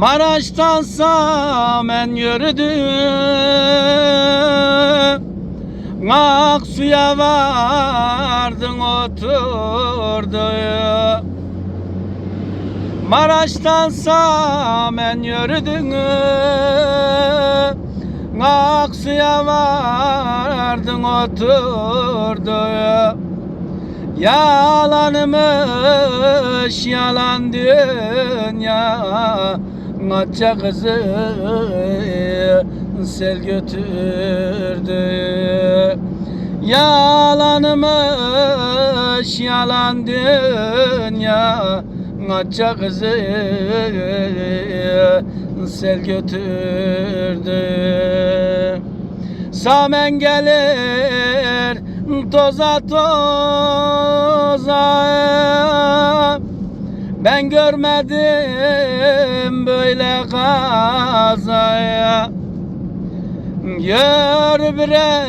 Maraş'tan samen yürüdüm Aksu'ya vardın oturdu. Maraş'tan samen yürüdün Aksu'ya vardın oturdu. Yalanmış yalan dünya Maça kızı sel götürdü. Yalanmış yalan dünya. Maça kızı sel götürdü. Samen gelir toza toza Ben görmedim böyle kazaya. Gör bre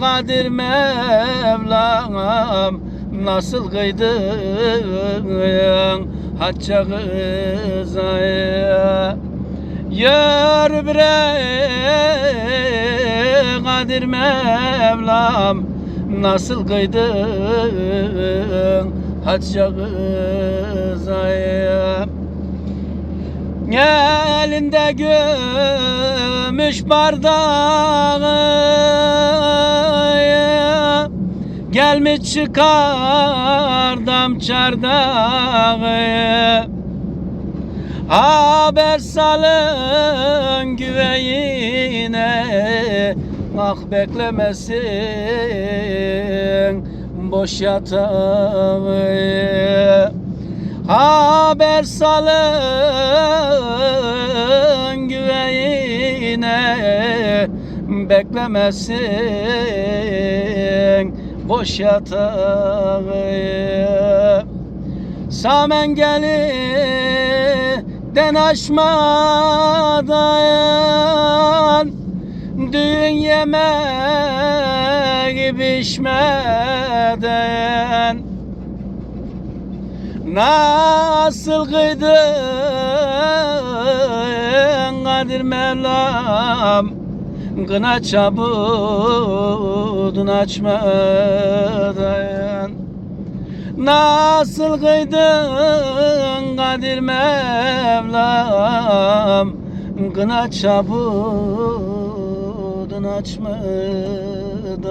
Kadir Mevlam Nasıl kıydın Hacca kızaya? Yar bre Kadir Mevlam Nasıl kıydın Hacca kızaya Elinde gümüş bardağı Gelmiş çıkardım çardağı Haber salın güveyine Ah beklemesin boş yatağı Haber salın güveyine Beklemesin boş yatağı Samen geliden aşmadan Düğün yemeği pişmeden Nasıl kıydın Kadir Mevlam? Kına çabudun açmadan. Nasıl kıydın Kadir Mevlam? Kına çabudun açmadan